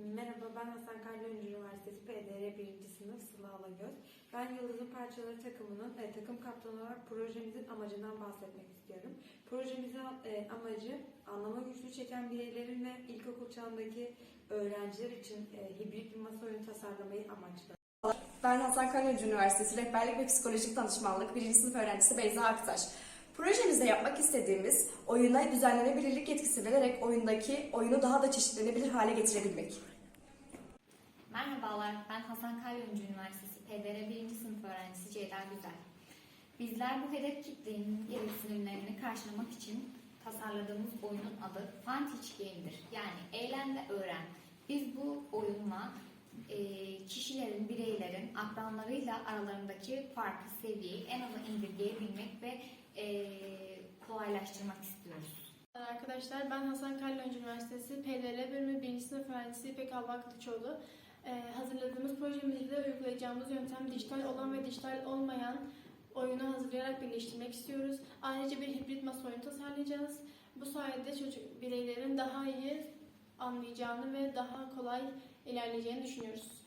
Merhaba, ben Hasan Kalyoncu Üniversitesi PDR 1. sınıf Sıla Alagöz. Ben Yıldız'ın Parçaları takımının e, takım kaptanı olarak projemizin amacından bahsetmek istiyorum. Projemizin e, amacı anlama güçlüğü çeken bireylerin ve ilkokul çağındaki öğrenciler için e, hibrit bir masa oyunu tasarlamayı amaçladı. Ben Hasan Kalyoncu Üniversitesi Rehberlik ve Psikolojik Danışmanlık 1. sınıf öğrencisi Beyza Aktaş. Projemizde yapmak istediğimiz oyuna düzenlenebilirlik yetkisi vererek oyundaki oyunu daha da çeşitlenebilir hale getirebilmek. Merhabalar, ben Hasan Kalyoncu Üniversitesi PDR 1. sınıf öğrencisi Ceyda Güzel. Bizler bu hedef kitlenin gereksinimlerini karşılamak için tasarladığımız oyunun adı Fun Teach Game'dir. Yani eğlen ve öğren. Biz bu oyunla e, kişilerin, bireylerin akranlarıyla aralarındaki farkı, seviyeyi en aza indirgeyebilmek ve kolaylaştırmak istiyoruz. Arkadaşlar ben Hasan Kalyoncu Üniversitesi PDR bölümü 1. sınıf öğrencisi İpek Alba Kılıçoğlu. Ee, hazırladığımız projemizde uygulayacağımız yöntem dijital olan ve dijital olmayan oyunu hazırlayarak birleştirmek istiyoruz. Ayrıca bir hibrit masa oyunu tasarlayacağız. Bu sayede çocuk bireylerin daha iyi anlayacağını ve daha kolay ilerleyeceğini düşünüyoruz.